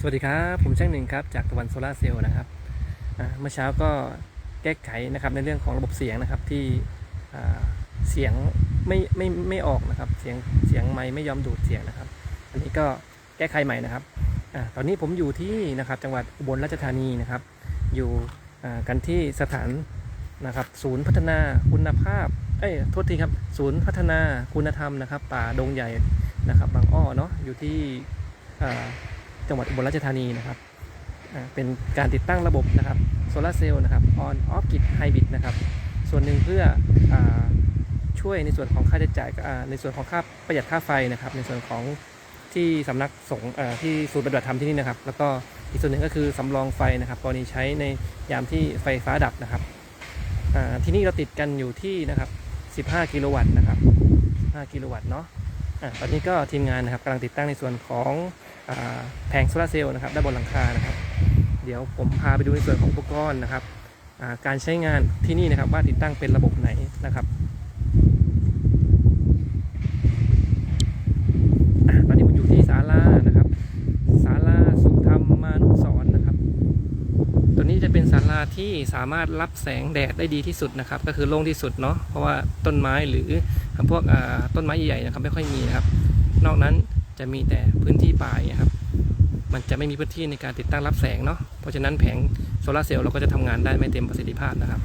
สวัสดีครับ ผมแจ้งหนึ่งครับ จากตะวันโซลาเซลล์นะครับเมื่อเช้าก็แก้ไขนะครับในเรื่องของระบบเสียงนะครับที่เสียงไม่ไม่ไม่ออกนะครับ เสียงเสียงไม้ไม่ยอมดูดเสียงนะครับ อันนี้ก็แก้ไขใหม่นะครับอตอนนี้ผมอยู่ที่นะครับจังหวัดอุบลราชธานีนะครับ อยู่กันที่สถานนะครับศูนย์พัฒนาคุณภาพเอ้ยโทษทีครับศูนย์พัฒนาคุณธรรมนะครับ ป่าดงใหญ่นะครับ บางอ้อเนาะอยู่ที่ จังหวัดอุบลราชธานีนะครับเป็นการติดตั้งระบบนะครับโซลาเซลล์นะครับ on off grid hybrid นะครับส่วนหนึ่งเพื่ออช่วยในส่วนของค่าใช้จ่ายในส่วนของค่าประหยัดค่าไฟนะครับ ในส่วนของที่สำนักสงฆ์อ่าที่ศูนย์ปฏิบัติธรรมที่นี่นะครับ แล้วก็อีกส่วนหนึ่งก็คือสำรองไฟนะครับกรณีใช้ในยามที่ไฟฟ้าดับนะครับที่นี่เราติดกันอยู่ที่นะครับ 15 กิโลวัตต์นะครับ 15 กิโลวัตต์เนาะอ่าตอนนี้ก็ทีมงานนะครับกำลังติดตั้งในส่วนของ แผงโซลาร์เซลล์นะครับด้านบนหลังคานะครับ เดี๋ยวผมพาไปดูในส่วนของอุปกรณ์นะครับาการใช้งานที่นี่นะครับว่าติดตั้งเป็นระบบไหนนะครับอตอนนี้ผมอยู่ที่ศาลานะครับศาลาสุธรรมมานุสรนะครับ ตัวนี้จะเป็นศาลาที่สามารถรับแสงแดดได้ดีที่สุดนะครับ ก็คือโล่งที่สุดเนาะเพราะว่าต้นไม้หรือพวกต้นไม้ใหญ่ๆนะครับไม่ค่อยมีนะครับ นอกนั้น จะมีแต่พื้นที่ป่าอย่างเงี้ยครับ มันจะไม่มีพื้นที่ในการติดตั้งรับแสงเนาะ เพราะฉะนั้นแผงโซลาร์เซลล์เราก็จะทำงานได้ไม่เต็มประสิทธิภาพนะครับ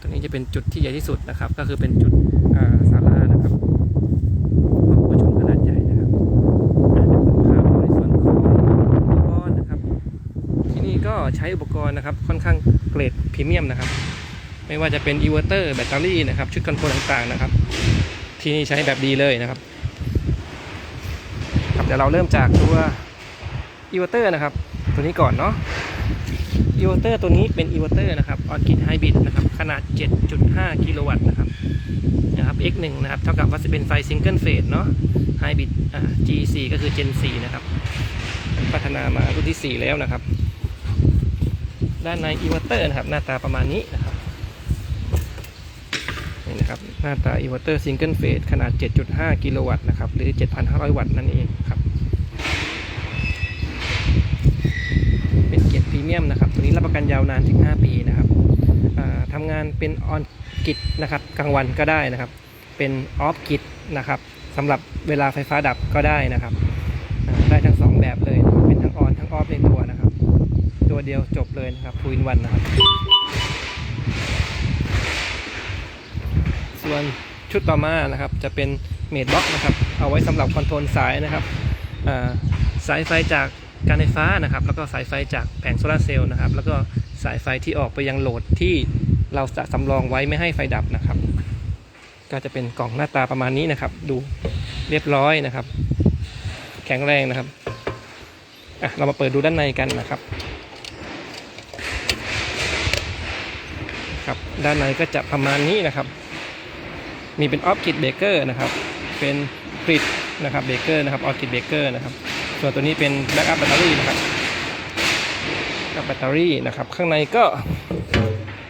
ตัวนี้จะเป็นจุดที่ใหญ่ที่สุดนะครับ ก็คือเป็นจุดอ่าศาลานะครับห้องประชุมขนาดใหญ่นะครับอะเดี๋ยวผมพาไปดูในส่วนของอุปกรณ์นะครับ ที่นี่ก็ใช้อุปกรณ์นะครับ ค่อนข้างเกรดพรีเมียมนะครับ ไม่ว่าจะเป็นอิเวอร์เตอร์แบตเตอรี่นะครับ ชุดคอนโทรลต่างๆนะครับ ที่นี่ใช้แบบดีเลยนะครับ เดี๋ยวเราเริ่มจากตัวอินเวอร์เตอร์นะครับ ตัวนี้ก่อนเนาะอินเวอร์เตอร์ตัวนี้เป็นอินเวอร์เตอร์นะครับออนกิดไฮบริดนะครับ ขนาด 7.5 กิโลวัตต์นะครับนะครับ x 1 นะครับ เท่ากับว่าจะเป็นไฟซิงเกิลเฟสเนาะไฮบริดอ่า G4 ก็คือ Gen 4 นะครับ พัฒนามารุ่นที่ 4 แล้วนะครับ ด้านในอินเวอร์เตอร์นะครับ หน้าตาประมาณนี้นะครับ นี่นะครับหน้าตาอินเวอร์เตอร์ซิงเกิลเฟสขนาด 7.5 กิโลวัตต์นะครับหรือ 7,500 วัตต์นั่นเองครับเป็นเกียรติพรีเมียมนะครับตัวนี้รับประกันยาวนานถึง 5 ปีนะครับทำงานเป็นออนกิจนะครับกลางวันก็ได้นะครับ เป็นออฟกิจนะครับสำหรับเวลาไฟฟ้าดับก็ได้นะครับ ได้ทั้ง 2 แบบเลยเป็นทั้งออนทั้งออฟในตัวนะครับ ตัวเดียวจบเลยนะครับทูอินวันนะครับ ส่วนชุดต่อมานะครับ จะเป็นเมดบ็อกนะครับ เอาไว้สำหรับคอนโทรลสายนะครับสายไฟจากการไฟฟ้านะครับ แล้วก็สายไฟจากแผงโซลาเซลล์นะครับ แล้วก็สายไฟที่ออกไปยังโหลดที่เราจะสำรองไว้ไม่ให้ไฟดับนะครับ ก็จะเป็นกล่องหน้าตาประมาณนี้นะครับ ดูเรียบร้อยนะครับ แข็งแรงนะครับอะเรามาเปิดดูด้านในกันนะครับครับ ด้านในก็จะประมาณนี้นะครับ มีเป็นออฟกิดเบเกอร์นะครับ เป็นกริดนะครับเบเกอร์นะครับออฟกิดเบเกอร์นะครับ ส่วนตัวนี้เป็นแบ็กอัพแบตเตอรี่นะครับกับแบตเตอรี่นะครับ ข้างในก็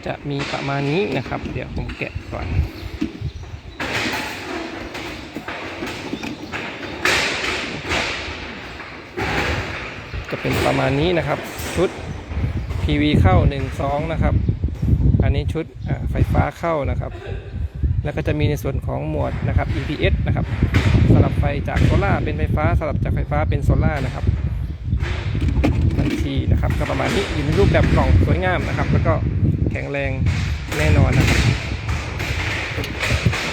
จะมีประมาณนี้นะครับ เดี๋ยวผมแกะก่อนจะเป็นประมาณนี้นะครับ ชุด PV เข้า 1 2 นะครับ อันนี้ชุดไฟฟ้าเข้านะครับ แล้วก็จะมีในส่วนของหมวดนะครับ EPS นะครับสลับไฟจากโซล่าเป็นไฟฟ้าสลับจากไฟฟ้าเป็นโซล่านะครับบัญชีนะครับก็ประมาณนี้อยู่ในรูปแบบกล่องสวยงามนะครับ แล้วก็แข็งแรงแน่นอนนะครับ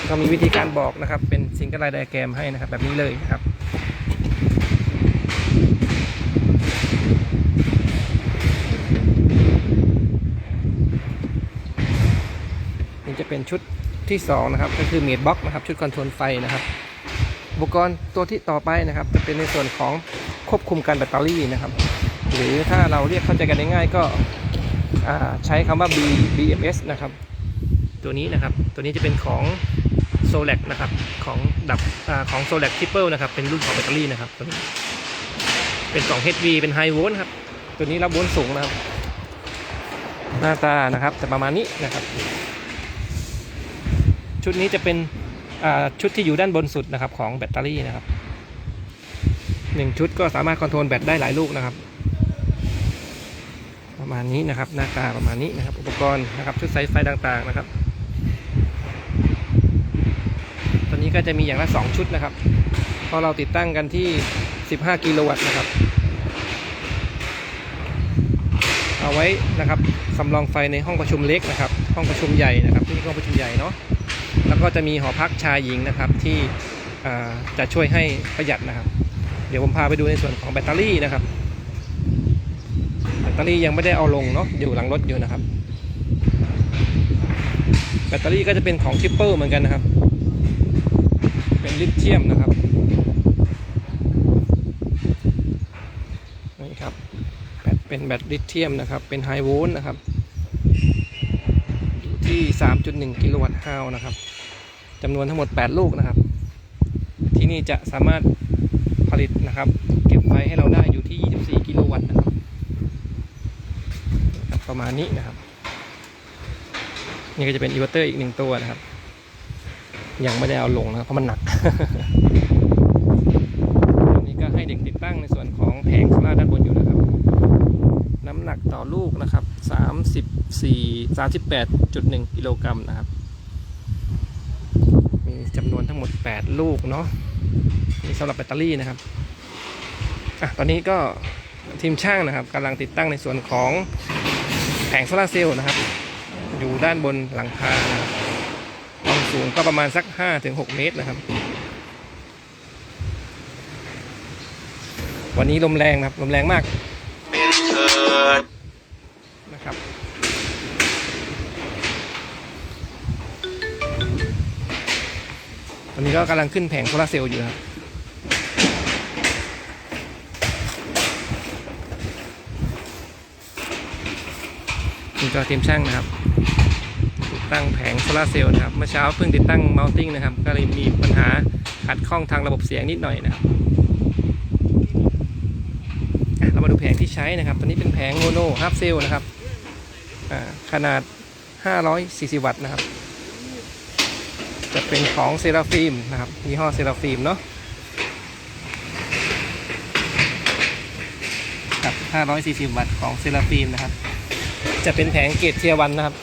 ก็มีวิธีการบอกนะครับ เป็นซิงเกิลไลน์ไดอะแกรมให้นะครับ แบบนี้เลยนะครับนี่จะเป็นชุด ที่2นะครับก็คือเมดบ็อกนะครับชุดคอนโทรลไฟนะครับอุปกรณ์ตัวที่ต่อไปนะครับ จะเป็นในส่วนของควบคุมการแบตเตอรี่นะครับ หรือถ้าเราเรียกเข้าใจกันได้ง่ายก็ใช้คำว่า B BMS นะครับ ตัวนี้นะครับตัวนี้จะเป็นของ s o l a c นะครับของดับอของ s o l a c Triple นะครับเป็นรุ่นของแบตเตอรี่นะครับตัวนี้เป็น2 HV เป็น High Volt ครับตัวนี้รับโวลต์สูงนะครับ หน้าตานะครับจะประมาณนี้นะครับ ชุดนี้จะเป็นชุดที่อยู่ด้านบนสุดนะครับของแบตเตอรี่นะครับหนึ่งชุดก็สามารถคอนโทรลแบตได้หลายลูกนะครับ ประมาณนี้นะครับ หน้าตาประมาณนี้นะครับ อุปกรณ์นะครับชุดสายไฟต่างๆนะครับตัวนี้ก็จะมีอย่างละ 2 ชุดนะครับเพราะเราติดตั้งกันที่ 15 กิโลวัตต์นะครับ เอาไว้นะครับสำรองไฟในห้องประชุมเล็กนะครับ ห้องประชุมใหญ่นะครับที่นี่ห้องประชุมใหญ่เนาะ แล้วก็จะมีหอพักชายหญิงนะครับที่จะช่วยให้ประหยัดนะครับ เดี๋ยวผมพาไปดูในส่วนของแบตเตอรี่นะครับ แบตเตอรี่ยังไม่ได้เอาลงเนาะอยู่หลังรถอยู่นะครับ แบตเตอรี่ก็จะเป็นของชิปเปอร์เหมือนกันนะครับ เป็นลิเธียมนะครับนี่ครับแบตเป็นแบตลิเธียมนะครับ เป็นไฮโวลต์นะครับที่ 3.1 กิโลวัตต์ฮาวนะครับ จำนวนทั้งหมด 8 ลูกนะครับ ที่นี่จะสามารถผลิตนะครับ เก็บไฟให้เราได้อยู่ที่ 24 กิโลวัตต์นะครับ ประมาณนี้นะครับ นี่ก็จะเป็นอินเวอร์เตอร์อีกหนึ่งตัวนะครับ ยังไม่ได้เอาลงนะครับเพราะมันหนักอันนี้ก็ให้เด็กติดตั้งในส่วนของแผงโซล่าด้านบนอยู่นะครับ น้ำหนักต่อลูกนะครับ 34 38.1 กิโลกรัมนะครับ นทั้งหมด 8 ลูกเนาะนี่สำหรับแบตเตอรี่นะครับอะตอนนี้ก็ทีมช่างนะครับกำลังติดตั้งในส่วนของแผงโซลาเซลล์นะครับ อยู่ด้านบนหลังคานะครับความสูงก็ประมาณสัก 5-6 เมตรนะครับ วันนี้ลมแรงนะครับลมแรงมาก ตอนนี้ก็กำลังขึ้นแผงโซลาเซลล์อยู่ครับนี่ก็ทีมช่างนะครับ ติดตั้งแผงโซลาเซลล์นะครับ เมื่อเช้าเพิ่งติดตั้งเมาส์ติ้งนะครับ ก็เลยมีปัญหาขัดข้องทางระบบเสียงนิดหน่อยนะครับเรามาดูแผงที่ใช้นะครับตัวนี้เป็นแผงโมโนฮาร์ฟเซลนะครับขนาด 540 วัตต์นะครับ จะเป็นของเซราฟิมนะครับยี่ห้อเซราฟิมเนาะครับ540วัตต์ของเซราฟิมนะครับ จะเป็นแผงเกรดเทียวันนะครับ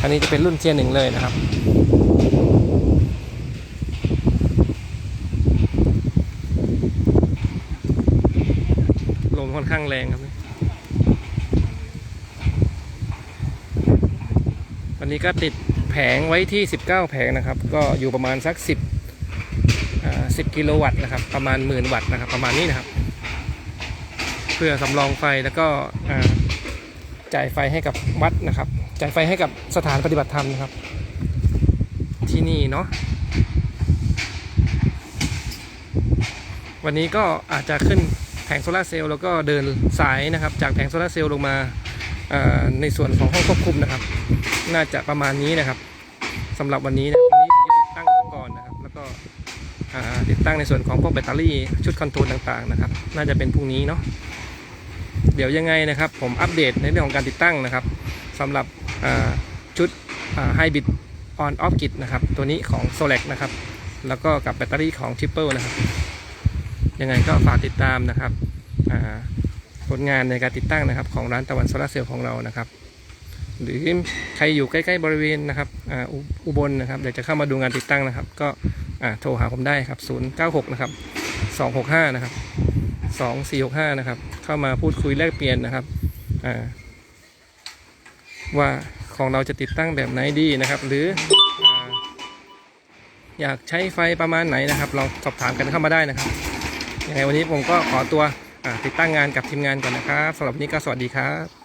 อันนี้จะเป็นรุ่นเทียหนึ่งเลยนะครับลมค่อนข้างแรงครับวันนี้ก็ติด แผงไว้ที่ 19 แผงนะครับ ก็อยู่ประมาณสัก 10 10 กิโลวัตต์นะครับ ประมาณหมื่นวัตต์นะครับ ประมาณนี้นะครับ เพื่อสำรองไฟแล้วก็จ่ายไฟให้กับวัดนะครับ จ่ายไฟให้กับสถานปฏิบัติธรรมนะครับ ที่นี่เนาะวันนี้ก็อาจจะขึ้นแผงโซลาเซลล์แล้วก็เดินสายนะครับ จากแผงโซลาเซลล์ลงมา ในส่วนของห้องควบคุมนะครับ น่าจะประมาณนี้นะครับสำหรับวันนี้นะวันนี้ถึงจะติดตั้งอุปกรณ์นะครับ แล้วก็ติดตั้งในส่วนของพวกแบตเตอรี่ชุดคอนโทรลต่างๆนะครับ น่าจะเป็นพรุ่งนี้เนาะเดี๋ยวยังไงนะครับ ผมอัปเดตในเรื่องของการติดตั้งนะครับสำหรับชุดไฮบริดออนออฟกิ t นะครับ ตัวนี้ของ Solex นะครับ แล้วก็กับแบตเตอรี่ของ Triple นะครับ ยังไงก็ฝากติดตามนะครับอ่า ลงานในการติดตั้งนะครับ ของร้านตะวันโซลาเซลล์ของเรานะครับ หรือใครอยู่ใกล้ๆบริเวณนะครับออุบลนะครับเดี๋ยวจะเข้ามาดูงานติดตั้งนะครับ ก็โทรหาผมได้ครับ 096 นะครับ 265 นะครับสองสี่หกห้านะครับ เข้ามาพูดคุยแลกเปลี่ยนนะครับว่าของเราจะติดตั้งแบบไหนดีนะครับ หรืออยากใช้ไฟประมาณไหนนะครับลองสอบถามกันเข้ามาได้นะครับยังไงวันนี้ผมก็ขอตัว ติดตั้งงานกับทีมงานก่อนนะครับสำหรับวันนี้ก็สวัสดีครับ